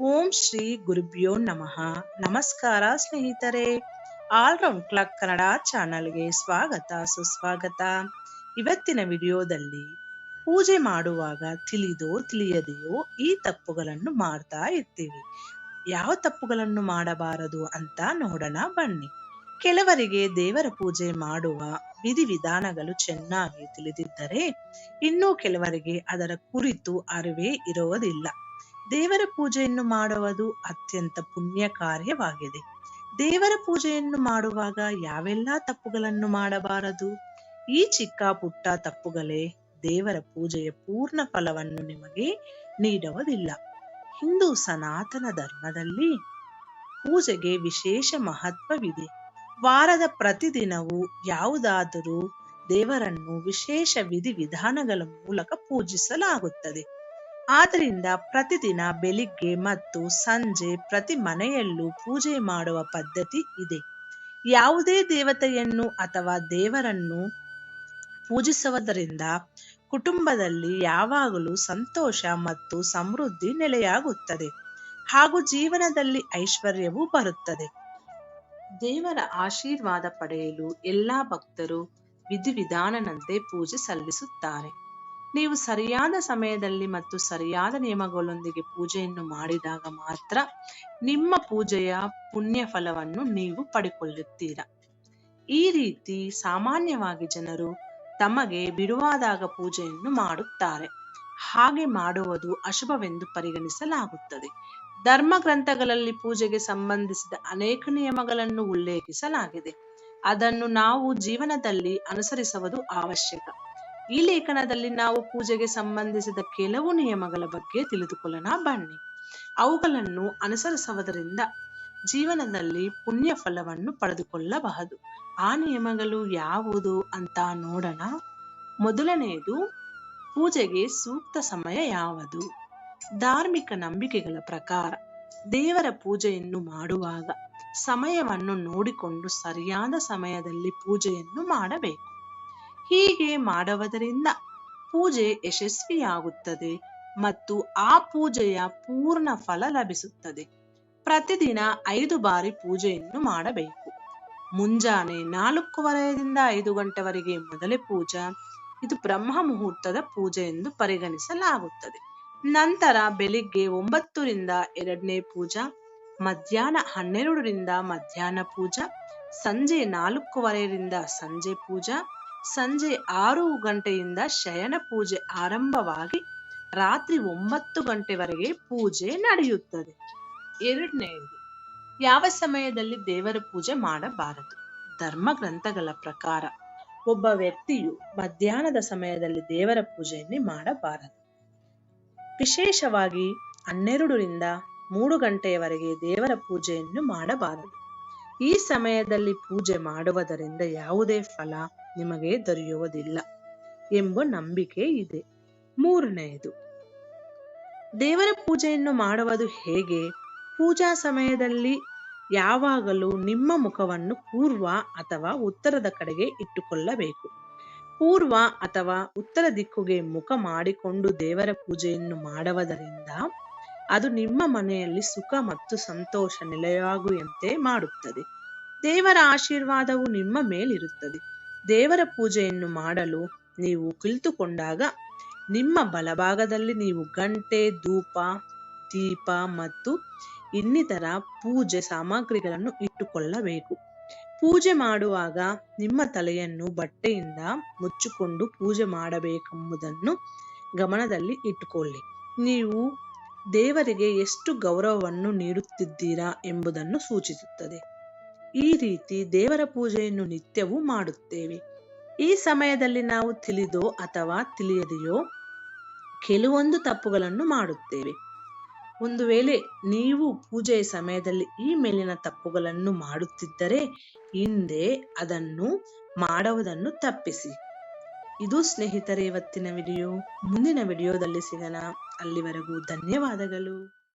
ಓಂ ಶ್ರೀ ಗುರುಭ್ಯೋ ನಮಃ. ನಮಸ್ಕಾರ ಸ್ನೇಹಿತರೆ. ಆಲ್ರೌಂಡ್ ಕ್ಲಾಕ್ ಕನ್ನಡ ಚಾನಲ್ಗೆ ಸ್ವಾಗತ, ಸುಸ್ವಾಗತ. ಇವತ್ತಿನ ವಿಡಿಯೋದಲ್ಲಿ ಪೂಜೆ ಮಾಡುವಾಗ ತಿಳಿದೋ ತಿಳಿಯದೆಯೋ ಈ ತಪ್ಪುಗಳನ್ನು ಮಾಡ್ತಾ ಇರ್ತೀವಿ. ಯಾವ ತಪ್ಪುಗಳನ್ನು ಮಾಡಬಾರದು ಅಂತ ನೋಡೋಣ ಬನ್ನಿ. ಕೆಲವರಿಗೆ ದೇವರ ಪೂಜೆ ಮಾಡುವ ವಿಧಿವಿಧಾನಗಳು ಚೆನ್ನಾಗಿ ತಿಳಿದಿದ್ದರೆ ಇನ್ನೂ ಕೆಲವರಿಗೆ ಅದರ ಕುರಿತು ಅರಿವೇ ಇರುವುದಿಲ್ಲ ದೇವರ ಪೂಜೆಯನ್ನು ಮಾಡುವುದು ಅತ್ಯಂತ ಪುಣ್ಯ ಕಾರ್ಯವಾಗಿದೆ. ದೇವರ ಪೂಜೆಯನ್ನು ಮಾಡುವಾಗ ಯಾವೆಲ್ಲ ತಪ್ಪುಗಳನ್ನು ಮಾಡಬಾರದು? ಈ ಚಿಕ್ಕ ಪುಟ್ಟ ತಪ್ಪುಗಳೇ ದೇವರ ಪೂಜೆಯ ಪೂರ್ಣ ಫಲವನ್ನು ನಿಮಗೆ ನೀಡುವುದಿಲ್ಲ. ಹಿಂದೂ ಸನಾತನ ಧರ್ಮದಲ್ಲಿ ಪೂಜೆಗೆ ವಿಶೇಷ ಮಹತ್ವವಿದೆ. ವಾರದ ಪ್ರತಿದಿನವೂ ಯಾವುದಾದರೂ ದೇವರನ್ನು ವಿಶೇಷ ವಿಧಿವಿಧಾನಗಳ ಮೂಲಕ ಪೂಜಿಸಲಾಗುತ್ತದೆ. ಆದ್ದರಿಂದ ಪ್ರತಿದಿನ ಬೆಳಿಗ್ಗೆ ಮತ್ತು ಸಂಜೆ ಪ್ರತಿ ಮನೆಯಲ್ಲೂ ಪೂಜೆ ಮಾಡುವ ಪದ್ಧತಿ ಇದೆ. ಯಾವುದೇ ದೇವತೆಯನ್ನು ಅಥವಾ ದೇವರನ್ನು ಪೂಜಿಸುವುದರಿಂದ ಕುಟುಂಬದಲ್ಲಿ ಯಾವಾಗಲೂ ಸಂತೋಷ ಮತ್ತು ಸಮೃದ್ಧಿ ನೆಲೆಯಾಗುತ್ತದೆ ಹಾಗೂ ಜೀವನದಲ್ಲಿ ಐಶ್ವರ್ಯವೂ ಬರುತ್ತದೆ. ದೇವರ ಆಶೀರ್ವಾದ ಪಡೆಯಲು ಎಲ್ಲಾ ಭಕ್ತರು ವಿಧಿವಿಧಾನನಂತೆ ಪೂಜೆ ಸಲ್ಲಿಸುತ್ತಾರೆ. ನೀವು ಸರಿಯಾದ ಸಮಯದಲ್ಲಿ ಮತ್ತು ಸರಿಯಾದ ನಿಯಮಗಳೊಂದಿಗೆ ಪೂಜೆಯನ್ನು ಮಾಡಿದಾಗ ಮಾತ್ರ ನಿಮ್ಮ ಪೂಜೆಯ ಪುಣ್ಯ ಫಲವನ್ನು ನೀವು ಪಡೆಕೊಳ್ಳುತ್ತೀರಾ? ಈ ರೀತಿ ಸಾಮಾನ್ಯವಾಗಿ ಜನರು ತಮಗೆ ಬಿಡುವಾದಾಗ ಪೂಜೆಯನ್ನು ಮಾಡುತ್ತಾರೆ. ಹಾಗೆ ಮಾಡುವುದು ಅಶುಭವೆಂದು ಪರಿಗಣಿಸಲಾಗುತ್ತದೆ. ಧರ್ಮ ಗ್ರಂಥಗಳಲ್ಲಿ ಪೂಜೆಗೆ ಸಂಬಂಧಿಸಿದ ಅನೇಕ ನಿಯಮಗಳನ್ನು ಉಲ್ಲೇಖಿಸಲಾಗಿದೆ. ಅದನ್ನು ನಾವು ಜೀವನದಲ್ಲಿ ಅನುಸರಿಸುವುದು ಅವಶ್ಯಕ. ಈ ಲೇಖನದಲ್ಲಿ ನಾವು ಪೂಜೆಗೆ ಸಂಬಂಧಿಸಿದ ಕೆಲವು ನಿಯಮಗಳ ಬಗ್ಗೆ ತಿಳಿದುಕೊಳ್ಳೋಣ. ಬನ್ನಿ. ಅವುಗಳನ್ನು ಅನುಸರಿಸುವುದರಿಂದ ಜೀವನದಲ್ಲಿ ಪುಣ್ಯ ಫಲವನ್ನು ಪಡೆದುಕೊಳ್ಳಬಹುದು. ಆ ನಿಯಮಗಳು ಯಾವುದು ಅಂತ ನೋಡೋಣ. ಮೊದಲನೆಯದು ಪೂಜೆಗೆ ಸೂಕ್ತ ಸಮಯ ಯಾವುದು? ಧಾರ್ಮಿಕ ನಂಬಿಕೆಗಳ ಪ್ರಕಾರ ದೇವರ ಪೂಜೆಯನ್ನು ಮಾಡುವಾಗ ಸಮಯವನ್ನು ನೋಡಿಕೊಂಡು ಸರಿಯಾದ ಸಮಯದಲ್ಲಿ ಪೂಜೆಯನ್ನು ಮಾಡಬೇಕು. ಹೀಗೆ ಮಾಡುವುದರಿಂದ ಪೂಜೆ ಯಶಸ್ವಿಯಾಗುತ್ತದೆ ಮತ್ತು ಆ ಪೂಜೆಯ ಪೂರ್ಣ ಫಲ ಲಭಿಸುತ್ತದೆ. ಪ್ರತಿದಿನ ಐದು ಬಾರಿ ಪೂಜೆಯನ್ನು ಮಾಡಬೇಕು. ಮುಂಜಾನೆ ನಾಲ್ಕೂವರೆಯಿಂದ ಐದು ಗಂಟೆವರೆಗೆ ಮೊದಲೇ ಪೂಜಾ. ಇದು ಬ್ರಹ್ಮ ಮುಹೂರ್ತದ ಪೂಜೆ ಎಂದು ಪರಿಗಣಿಸಲಾಗುತ್ತದೆ. ನಂತರ ಬೆಳಿಗ್ಗೆ ಒಂಬತ್ತರಿಂದ ಎರಡನೇ ಪೂಜಾ, ಮಧ್ಯಾಹ್ನ ಹನ್ನೆರಡರಿಂದ ಮಧ್ಯಾಹ್ನ ಪೂಜಾ, ಸಂಜೆ ನಾಲ್ಕೂವರೆಯಿಂದ ಸಂಜೆ ಪೂಜಾ ಸಂಜೆ ಆರು ಗಂಟೆಯಿಂದ ಶಯನ ಪೂಜೆ ಆರಂಭವಾಗಿ ರಾತ್ರಿ ಒಂಬತ್ತು ಗಂಟೆವರೆಗೆ ಪೂಜೆ ನಡೆಯುತ್ತದೆ. ಎರಡನೆಯದು, ಯಾವ ಸಮಯದಲ್ಲಿ ದೇವರ ಪೂಜೆ ಮಾಡಬಾರದು? ಧರ್ಮ ಗ್ರಂಥಗಳ ಪ್ರಕಾರ, ಒಬ್ಬ ವ್ಯಕ್ತಿಯು ಮಧ್ಯಾಹ್ನದ ಸಮಯದಲ್ಲಿ ದೇವರ ಪೂಜೆಯನ್ನು ಮಾಡಬಾರದು. ವಿಶೇಷವಾಗಿ ಹನ್ನೆರಡರಿಂದ ಮೂರು ಗಂಟೆಯವರೆಗೆ ದೇವರ ಪೂಜೆಯನ್ನು ಮಾಡಬಾರದು. ಈ ಸಮಯದಲ್ಲಿ ಪೂಜೆ ಮಾಡುವುದರಿಂದ ಯಾವುದೇ ಫಲ ನಿಮಗೆ ದೊರೆಯುವುದಿಲ್ಲ ಎಂಬ ನಂಬಿಕೆ ಇದೆ. ಮೂರನೆಯದು, ದೇವರ ಪೂಜೆಯನ್ನು ಮಾಡುವುದು ಹೇಗೆ? ಪೂಜಾ ಸಮಯದಲ್ಲಿ ಯಾವಾಗಲೂ ನಿಮ್ಮ ಮುಖವನ್ನು ಪೂರ್ವ ಅಥವಾ ಉತ್ತರದ ಕಡೆಗೆ ಇಟ್ಟುಕೊಳ್ಳಬೇಕು. ಪೂರ್ವ ಅಥವಾ ಉತ್ತರ ದಿಕ್ಕುಗೆ ಮುಖ ಮಾಡಿಕೊಂಡು ದೇವರ ಪೂಜೆಯನ್ನು ಮಾಡುವುದರಿಂದ ಅದು ನಿಮ್ಮ ಮನೆಯಲ್ಲಿ ಸುಖ ಮತ್ತು ಸಂತೋಷ ನೆಲೆಯಾಗುವಂತೆ ಮಾಡುತ್ತದೆ. ದೇವರ ಆಶೀರ್ವಾದವು ನಿಮ್ಮ ಮೇಲಿರುತ್ತದೆ. ದೇವರ ಪೂಜೆಯನ್ನು ಮಾಡಲು ನೀವು ಕುಳಿತುಕೊಂಡಾಗ ನಿಮ್ಮ ಬಲಭಾಗದಲ್ಲಿ ನೀವು ಗಂಟೆ, ಧೂಪ, ದೀಪ ಮತ್ತು ಇನ್ನಿತರ ಪೂಜೆ ಸಾಮಗ್ರಿಗಳನ್ನು ಇಟ್ಟುಕೊಳ್ಳಬೇಕು. ಪೂಜೆ ಮಾಡುವಾಗ ನಿಮ್ಮ ತಲೆಯನ್ನು ಬಟ್ಟೆಯಿಂದ ಮುಚ್ಚಿಕೊಂಡು ಪೂಜೆ ಮಾಡಬೇಕೆಂಬುದನ್ನು ಗಮನದಲ್ಲಿ ಇಟ್ಟುಕೊಳ್ಳಿ. ನೀವು ದೇವರಿಗೆ ಎಷ್ಟು ಗೌರವವನ್ನು ನೀಡುತ್ತಿದ್ದೀರಾ ಎಂಬುದನ್ನು ಸೂಚಿಸುತ್ತದೆ. ಈ ರೀತಿ ದೇವರ ಪೂಜೆಯನ್ನು ನಿತ್ಯವೂ ಮಾಡುತ್ತೇವೆ. ಈ ಸಮಯದಲ್ಲಿ ನಾವು ತಿಳಿದೋ ಅಥವಾ ತಿಳಿಯದೆಯೋ ಕೆಲವೊಂದು ತಪ್ಪುಗಳನ್ನು ಮಾಡುತ್ತೇವೆ. ಒಂದು ವೇಳೆ ನೀವು ಪೂಜೆಯ ಸಮಯದಲ್ಲಿ ಈ ಮೇಲಿನ ತಪ್ಪುಗಳನ್ನು ಮಾಡುತ್ತಿದ್ದರೆ ಹಿಂದೆ ಅದನ್ನು ಮಾಡುವುದನ್ನು ತಪ್ಪಿಸಿ. ಇದು ಸ್ನೇಹಿತರೆ, ಇವತ್ತಿನ ವಿಡಿಯೋ. ಮುಂದಿನ ವಿಡಿಯೋದಲ್ಲಿ ಸಿಗೋಣ. ಅಲ್ಲಿವರೆಗೂ ಧನ್ಯವಾದಗಳು.